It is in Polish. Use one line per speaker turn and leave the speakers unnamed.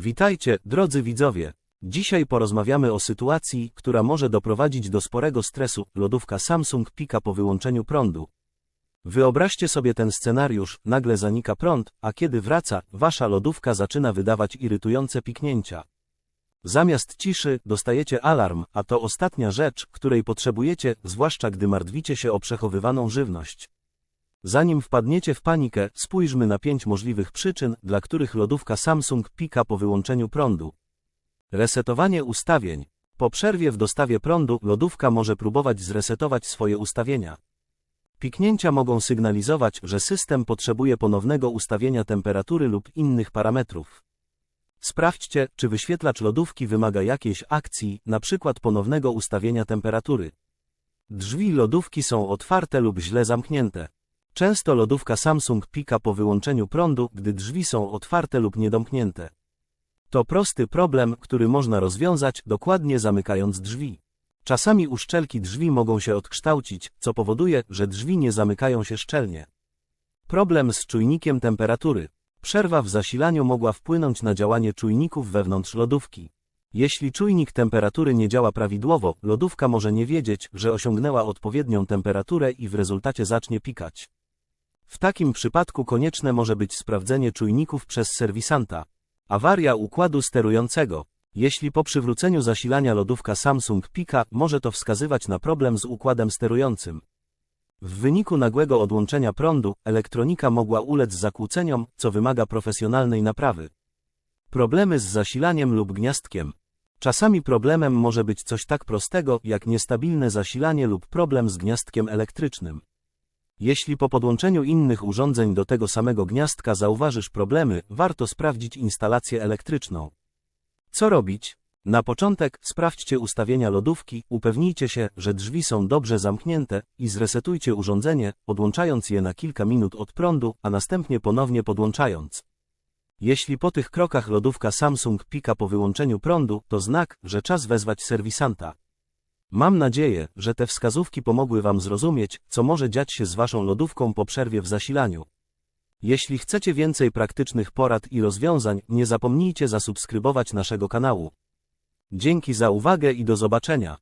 Witajcie, drodzy widzowie. Dzisiaj porozmawiamy o sytuacji, która może doprowadzić do sporego stresu. Lodówka Samsung pika po wyłączeniu prądu. Wyobraźcie sobie ten scenariusz, nagle zanika prąd, a kiedy wraca, wasza lodówka zaczyna wydawać irytujące piknięcia. Zamiast ciszy, dostajecie alarm, a to ostatnia rzecz, której potrzebujecie, zwłaszcza gdy martwicie się o przechowywaną żywność. Zanim wpadniecie w panikę, spójrzmy na pięć możliwych przyczyn, dla których lodówka Samsung pika po wyłączeniu prądu. Resetowanie ustawień. Po przerwie w dostawie prądu lodówka może próbować zresetować swoje ustawienia. Piknięcia mogą sygnalizować, że system potrzebuje ponownego ustawienia temperatury lub innych parametrów. Sprawdźcie, czy wyświetlacz lodówki wymaga jakiejś akcji, np. ponownego ustawienia temperatury. Drzwi lodówki są otwarte lub źle zamknięte. Często lodówka Samsung pika po wyłączeniu prądu, gdy drzwi są otwarte lub niedomknięte. To prosty problem, który można rozwiązać, dokładnie zamykając drzwi. Czasami uszczelki drzwi mogą się odkształcić, co powoduje, że drzwi nie zamykają się szczelnie. Problem z czujnikiem temperatury. Przerwa w zasilaniu mogła wpłynąć na działanie czujników wewnątrz lodówki. Jeśli czujnik temperatury nie działa prawidłowo, lodówka może nie wiedzieć, że osiągnęła odpowiednią temperaturę i w rezultacie zacznie pikać. W takim przypadku konieczne może być sprawdzenie czujników przez serwisanta. Awaria układu sterującego. Jeśli po przywróceniu zasilania lodówka Samsung pika, może to wskazywać na problem z układem sterującym. W wyniku nagłego odłączenia prądu, elektronika mogła ulec zakłóceniom, co wymaga profesjonalnej naprawy. Problemy z zasilaniem lub gniazdkiem. Czasami problemem może być coś tak prostego, jak niestabilne zasilanie lub problem z gniazdkiem elektrycznym. Jeśli po podłączeniu innych urządzeń do tego samego gniazdka zauważysz problemy, warto sprawdzić instalację elektryczną. Co robić? Na początek sprawdźcie ustawienia lodówki, upewnijcie się, że drzwi są dobrze zamknięte i zresetujcie urządzenie, odłączając je na kilka minut od prądu, a następnie ponownie podłączając. Jeśli po tych krokach lodówka Samsung pika po wyłączeniu prądu, to znak, że czas wezwać serwisanta. Mam nadzieję, że te wskazówki pomogły Wam zrozumieć, co może dziać się z Waszą lodówką po przerwie w zasilaniu. Jeśli chcecie więcej praktycznych porad i rozwiązań, nie zapomnijcie zasubskrybować naszego kanału. Dzięki za uwagę i do zobaczenia.